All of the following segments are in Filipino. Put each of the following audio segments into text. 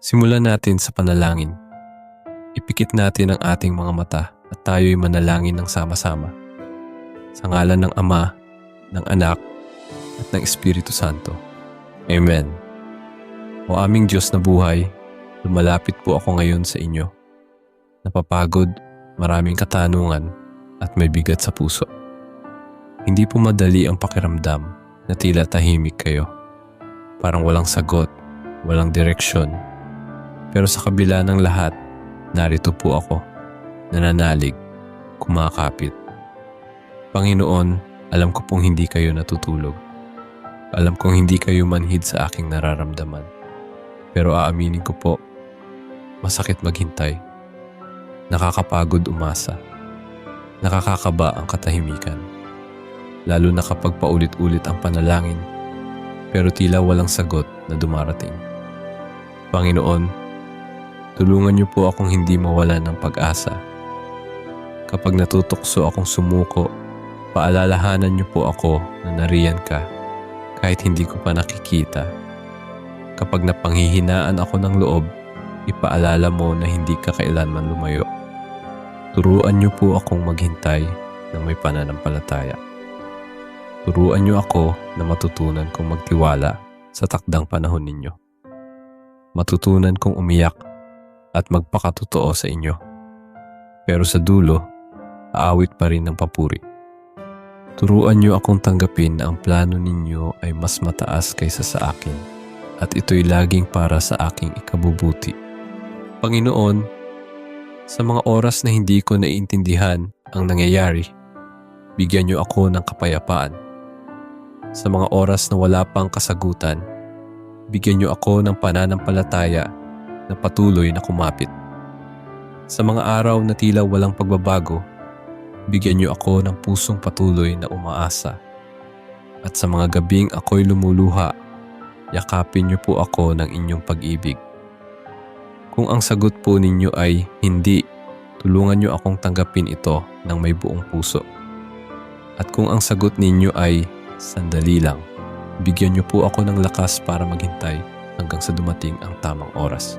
Simulan natin sa panalangin. Ipikit natin ang ating mga mata at tayo'y manalangin ng sama-sama. Sa ngalan ng Ama, ng Anak, at ng Espiritu Santo. Amen. O aming Diyos na buhay, lumalapit po ako ngayon sa inyo. Napapagod, maraming katanungan, at may bigat sa puso. Hindi po madali ang pakiramdam na tila tahimik kayo. Parang walang sagot, walang direksyon. Pero sa kabila ng lahat, narito po ako, nananalig, kumakapit. Panginoon, alam ko pong hindi kayo natutulog. Alam kong hindi kayo manhid sa aking nararamdaman. Pero aaminin ko po, masakit maghintay. Nakakapagod umasa. Nakakakaba ang katahimikan. Lalo na kapag paulit-ulit ang panalangin, pero tila walang sagot na dumarating. Panginoon, tulungan niyo po akong hindi mawala ng pag-asa. Kapag natutukso akong sumuko, paalalahanan niyo po ako na nariyan ka kahit hindi ko pa nakikita. Kapag napanghihinaan ako ng loob, ipaalala mo na hindi ka kailanman lumayo. Turuan niyo po akong maghintay ng may pananampalataya. Turuan niyo ako na matutunan kong magtiwala sa takdang panahon ninyo. Matutunan kong umiyak at magpakatotoo sa inyo. Pero sa dulo, aawit pa rin ng papuri. Turuan niyo akong tanggapin na ang plano ninyo ay mas mataas kaysa sa akin at ito'y laging para sa aking ikabubuti. Panginoon, sa mga oras na hindi ko naiintindihan ang nangyayari, bigyan niyo ako ng kapayapaan. Sa mga oras na wala pang kasagutan, bigyan niyo ako ng pananampalataya na patuloy na kumapit. Sa mga araw na tila walang pagbabago, bigyan niyo ako ng pusong patuloy na umaasa. At sa mga gabing ako'y lumuluha, yakapin niyo po ako ng inyong pag-ibig. Kung ang sagot po ninyo ay hindi, tulungan niyo akong tanggapin ito ng may buong puso. At kung ang sagot ninyo ay sandali lang, bigyan niyo po ako ng lakas para maghintay hanggang sa dumating ang tamang oras.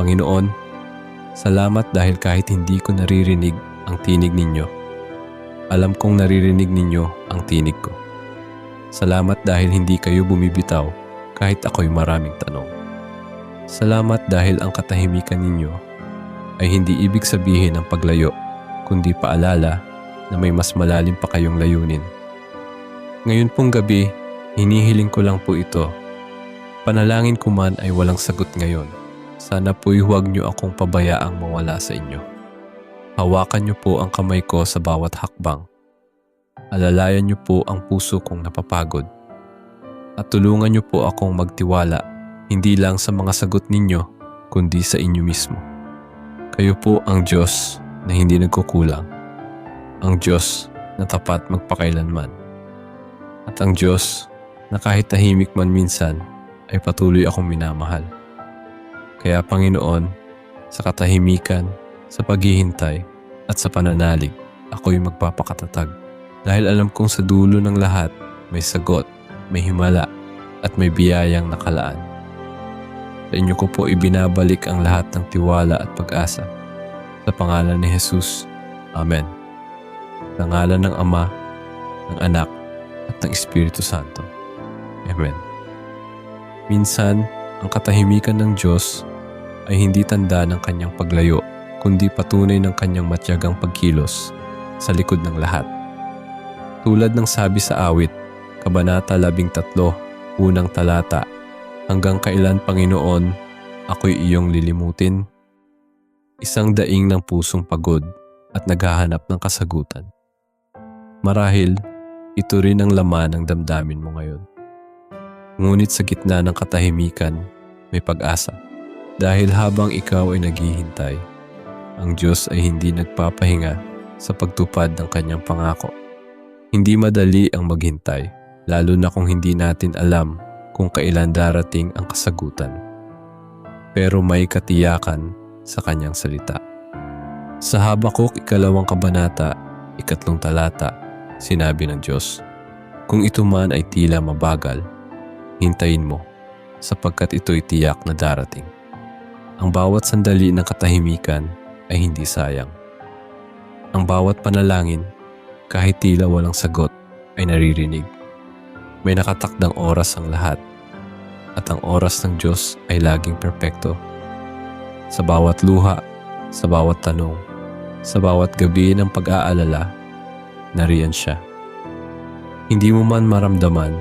Panginoon, salamat dahil kahit hindi ko naririnig ang tinig ninyo, alam kong naririnig ninyo ang tinig ko. Salamat dahil hindi kayo bumibitaw kahit ako'y maraming tanong. Salamat dahil ang katahimikan ninyo ay hindi ibig sabihin ng paglayo, kundi paalala na may mas malalim pa kayong layunin. Ngayon pong gabi, hinihiling ko lang po ito. Panalangin ko man ay walang sagot ngayon. Sana po'y huwag niyo akong pabayaang mawala sa inyo. Hawakan niyo po ang kamay ko sa bawat hakbang. Alalayan niyo po ang puso kong napapagod. At tulungan niyo po akong magtiwala hindi lang sa mga sagot ninyo, kundi sa inyo mismo. Kayo po ang Diyos na hindi nagkukulang. Ang Diyos na tapat magpakailanman. At ang Diyos na kahit tahimik man minsan ay patuloy akong minamahal. Kaya Panginoon, sa katahimikan, sa paghihintay, at sa pananalig, ako'y magpapakatatag. Dahil alam kong sa dulo ng lahat, may sagot, may himala, at may biyayang nakalaan. Sa inyo ko po ibinabalik ang lahat ng tiwala at pag-asa. Sa pangalan ni Jesus. Amen. Sa ngalan ng Ama, ng Anak, at ng Espiritu Santo. Amen. Minsan, ang katahimikan ng Diyos ay hindi tanda ng kanyang paglayo, kundi patunay ng kanyang matyagang pagkilos sa likod ng lahat. Tulad ng sabi sa awit, Kabanata 13, unang talata, Hanggang kailan Panginoon, ako'y iyong lilimutin? Isang daing ng pusong pagod at naghahanap ng kasagutan. Marahil, ito rin ang laman ng damdamin mo ngayon. Ngunit sa gitna ng katahimikan, may pag-asa. Dahil habang ikaw ay naghihintay, ang Diyos ay hindi nagpapahinga sa pagtupad ng kanyang pangako. Hindi madali ang maghintay, lalo na kung hindi natin alam kung kailan darating ang kasagutan. Pero may katiyakan sa kanyang salita. Sa Habakuk ikalawang kabanata, ikatlong talata, sinabi ng Diyos, Kung ito man ay tila mabagal, hintayin mo, sapagkat ito'y tiyak na darating. Ang bawat sandali ng katahimikan ay hindi sayang. Ang bawat panalangin, kahit tila walang sagot, ay naririnig. May nakatakdang oras ang lahat at ang oras ng Diyos ay laging perpekto. Sa bawat luha, sa bawat tanong, sa bawat gabi ng pag-aalala, nariyan siya. Hindi mo man maramdaman,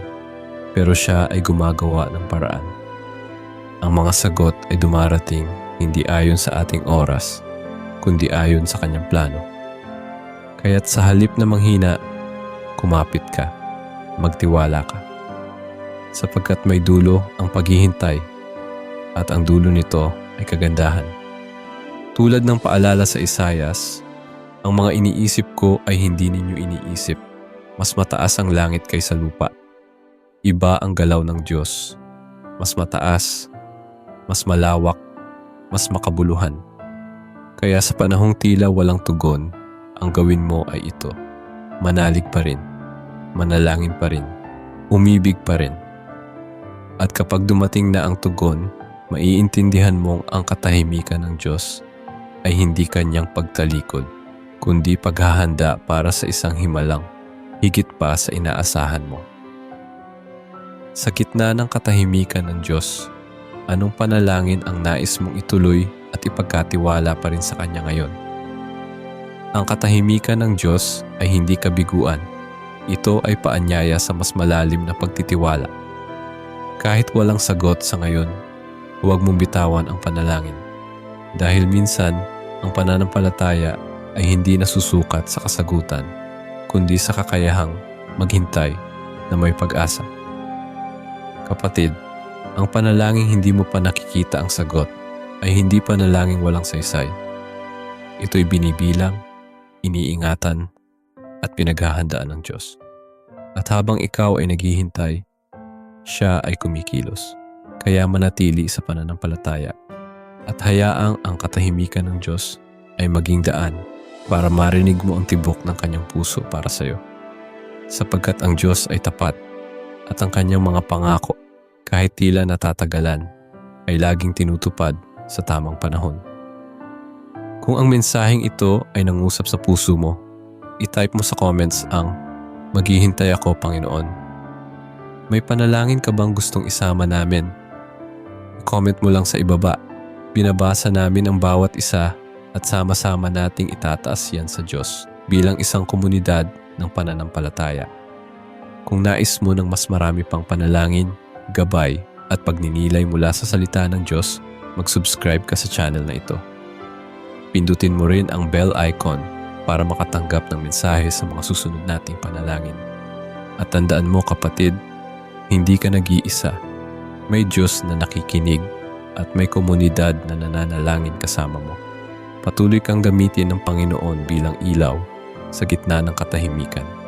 pero siya ay gumagawa ng paraan. Ang mga sagot ay dumarating hindi ayon sa ating oras, kundi ayon sa kanyang plano. Kaya't sa halip na manghina, kumapit ka, magtiwala ka. Sapagkat may dulo ang paghihintay at ang dulo nito ay kagandahan. Tulad ng paalala sa Isayas, ang mga iniisip ko ay hindi ninyo iniisip. Mas mataas ang langit kaysa lupa. Iba ang galaw ng Diyos. Mas mataas, mas malawak, mas makabuluhan. Kaya sa panahong tila walang tugon, ang gawin mo ay ito. Manalig pa rin. Manalangin pa rin. Umibig pa rin. At kapag dumating na ang tugon, maiintindihan mong ang katahimikan ng Diyos ay hindi kanyang pagtalikod, kundi paghahanda para sa isang himalang, higit pa sa inaasahan mo. Sa gitna ng katahimikan ng Diyos, anong panalangin ang nais mong ituloy at ipagkatiwala pa rin sa Kanya ngayon? Ang katahimikan ng Diyos ay hindi kabiguan. Ito ay paanyaya sa mas malalim na pagtitiwala. Kahit walang sagot sa ngayon, huwag mong bitawan ang panalangin. Dahil minsan, ang pananampalataya ay hindi nasusukat sa kasagutan, kundi sa kakayahang maghintay na may pag-asa. Kapatid, ang panalangin hindi mo pa nakikita ang sagot ay hindi panalangin walang saysay. Ito'y binibilang, iniingatan, at pinaghahandaan ng Diyos. At habang ikaw ay naghihintay, siya ay kumikilos. Kaya manatili sa pananampalataya at hayaang ang katahimikan ng Diyos ay maging daan para marinig mo ang tibok ng kanyang puso para sa iyo. Sapagkat ang Diyos ay tapat at ang kanyang mga pangako kahit tila natatagalan ay laging tinutupad sa tamang panahon. Kung ang mensaheng ito ay nangusap sa puso mo, itype mo sa comments ang Maghihintay ako, Panginoon. May panalangin ka bang gustong isama namin? Comment mo lang sa ibaba. Binabasa namin ang bawat isa at sama-sama nating itataas yan sa Diyos bilang isang komunidad ng pananampalataya. Kung nais mo ng mas marami pang panalangin, gabay at pagninilay mula sa salita ng Diyos, mag-subscribe ka sa channel na ito. Pindutin mo rin ang bell icon para makatanggap ng mensahe sa mga susunod nating panalangin. At tandaan mo kapatid, hindi ka nag-iisa. May Diyos na nakikinig at may komunidad na nananalangin kasama mo. Patuloy kang gamitin ng Panginoon bilang ilaw sa gitna ng katahimikan.